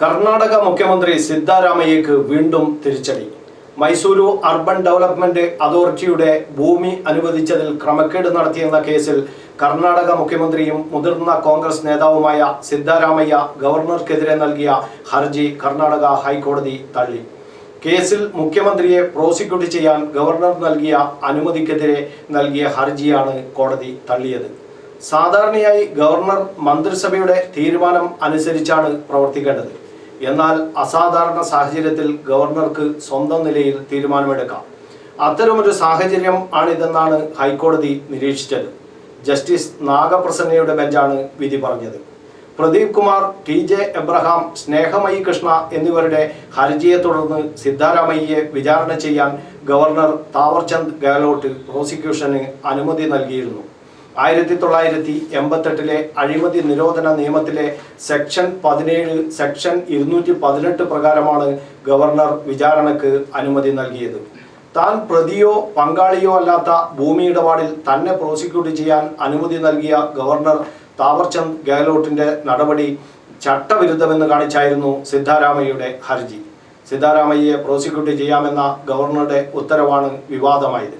കർണാടക മുഖ്യമന്ത്രി സിദ്ധാരാമയ്യക്ക് വീണ്ടും തിരിച്ചടി. മൈസൂരു അർബൻ ഡെവലപ്മെന്റ് അതോറിറ്റിയുടെ ഭൂമി അനുവദിച്ചതിൽ ക്രമക്കേട് നടത്തിയെന്ന കേസിൽ കർണാടക മുഖ്യമന്ത്രിയും മുതിർന്ന കോൺഗ്രസ് നേതാവുമായ സിദ്ധാരാമയ്യ ഗവർണർക്കെതിരെ നൽകിയ ഹർജി കർണാടക ഹൈക്കോടതി തള്ളി. കേസിൽ മുഖ്യമന്ത്രിയെ പ്രോസിക്യൂട്ട് ചെയ്യാൻ ഗവർണർ നൽകിയ അനുമതിക്കെതിരെ നൽകിയ ഹർജിയാണ് കോടതി തള്ളിയത്. സാധാരണയായി ഗവർണർ മന്ത്രിസഭയുടെ തീരുമാനം അനുസരിച്ചാണ് പ്രവർത്തിക്കേണ്ടത്. എന്നാൽ അസാധാരണ സാഹചര്യത്തിൽ ഗവർണർക്ക് സ്വന്തം നിലയിൽ തീരുമാനമെടുക്കാം. അത്തരമൊരു സാഹചര്യം ആണിതെന്നാണ് ഹൈക്കോടതി നിരീക്ഷിച്ചത്. ജസ്റ്റിസ് നാഗപ്രസന്നയുടെ ബെഞ്ചാണ് വിധി പറഞ്ഞത്. Pradeep Kumar T J Abraham Snehamayi Krishna എന്നിവരുടെ ഹർജിയെ തുടർന്ന് സിദ്ധാരാമയ്യയെ വിചാരണ ചെയ്യാൻ ഗവർണർ താവർചന്ദ് ഗെഹ്ലോട്ട് പ്രോസിക്യൂഷന് അനുമതി നൽകിയിരുന്നു. ആയിരത്തി തൊള്ളായിരത്തി എൺപത്തെട്ടിലെ അഴിമതി നിരോധന നിയമത്തിലെ സെക്ഷൻ പതിനേഴ് സെക്ഷൻ ഇരുന്നൂറ്റി പതിനെട്ട് പ്രകാരമാണ് ഗവർണർ വിചാരണക്ക് അനുമതി നൽകിയത്. താൻ പ്രതിയോ പങ്കാളിയോ അല്ലാത്ത ഭൂമി ഇടപാടിൽ തന്നെ പ്രോസിക്യൂട്ട് ചെയ്യാൻ അനുമതി നൽകിയ ഗവർണർ താവർചന്ദ് ഗെഹ്ലോട്ടിന്റെ നടപടി ചട്ടവിരുദ്ധമെന്ന് കാണിച്ചായിരുന്നു സിദ്ധാരാമയ്യയുടെ ഹർജി. സിദ്ധാരാമയ്യയെ പ്രോസിക്യൂട്ട് ചെയ്യാമെന്ന ഗവർണറുടെ ഉത്തരവാണ് വിവാദമായത്.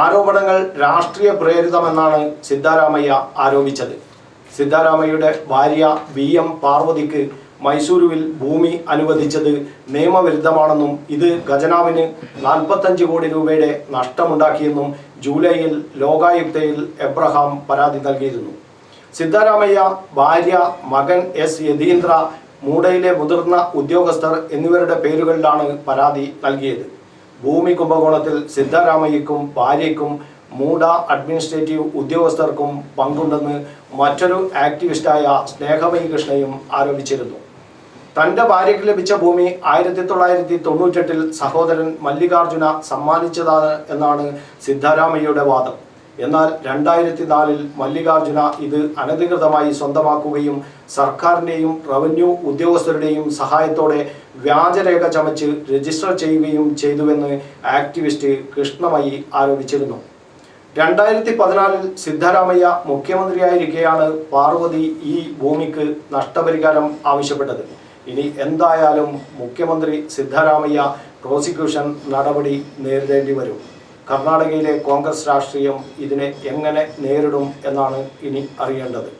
ആരോപണങ്ങൾ രാഷ്ട്രീയ പ്രേരിതമെന്നാണ് സിദ്ധാരാമയ്യ ആരോപിച്ചത്. സിദ്ധാരാമയ്യയുടെ ഭാര്യ വി എം പാർവതിക്ക് മൈസൂരുവിൽ ഭൂമി അനുവദിച്ചത് നിയമവിരുദ്ധമാണെന്നും ഇത് ഖജനാവിന് നാൽപ്പത്തഞ്ച് കോടി രൂപയുടെ നഷ്ടമുണ്ടാക്കിയെന്നും ജൂലൈയിൽ ലോകായുക്തയിൽ എബ്രഹാം പരാതി നൽകിയിരുന്നു. സിദ്ധാരാമയ്യ ഭാര്യ മകൻ എസ് യതീന്ദ്ര മൂടയിലെ മുതിർന്ന ഉദ്യോഗസ്ഥർ എന്നിവരുടെ പേരുകളിലാണ് പരാതി നൽകിയത്. ഭൂമി കുംഭകോണത്തിൽ സിദ്ധാരാമയ്യക്കും ഭാര്യയ്ക്കും മൂഡ അഡ്മിനിസ്ട്രേറ്റീവ് ഉദ്യോഗസ്ഥർക്കും പങ്കുണ്ടെന്ന് മറ്റൊരു ആക്ടിവിസ്റ്റായ സ്നേഹമയി കൃഷ്ണയും ആരോപിച്ചിരുന്നു. തന്റെ ഭാര്യയ്ക്ക് ലഭിച്ച ഭൂമി ആയിരത്തി തൊള്ളായിരത്തി തൊണ്ണൂറ്റെട്ടിൽ സഹോദരൻ മല്ലികാർജുന സമ്മാനിച്ചതാണ് എന്നാണ് സിദ്ധാരാമയ്യയുടെ വാദം. എന്നാൽ രണ്ടായിരത്തി നാലിൽ മല്ലികാർജുന ഇത് അനധികൃതമായി സ്വന്തമാക്കുകയും സർക്കാരിന്റെയും റവന്യൂ ഉദ്യോഗസ്ഥരുടെയും സഹായത്തോടെ വ്യാജരേഖ ചമച്ച് രജിസ്റ്റർ ചെയ്യുകയും ചെയ്തുവെന്ന് ആക്ടിവിസ്റ്റ് കൃഷ്ണമയി ആരോപിച്ചിരുന്നു. രണ്ടായിരത്തി പതിനാലിൽ സിദ്ധരാമയ്യ മുഖ്യമന്ത്രിയായിരിക്കെയാണ് പാർവതി ഈ ഭൂമിക്ക് നഷ്ടപരിഹാരം ആവശ്യപ്പെട്ടത്. ഇനി എന്തായാലും മുഖ്യമന്ത്രി സിദ്ധരാമയ്യ പ്രോസിക്യൂഷൻ നടപടി നേരിടേണ്ടി വരും. കർണാടകയിലെ കോൺഗ്രസ് രാഷ്ട്രീയം ഇതിനെ എങ്ങനെ നേരിടും എന്നാണ് ഇനി അറിയേണ്ടത്.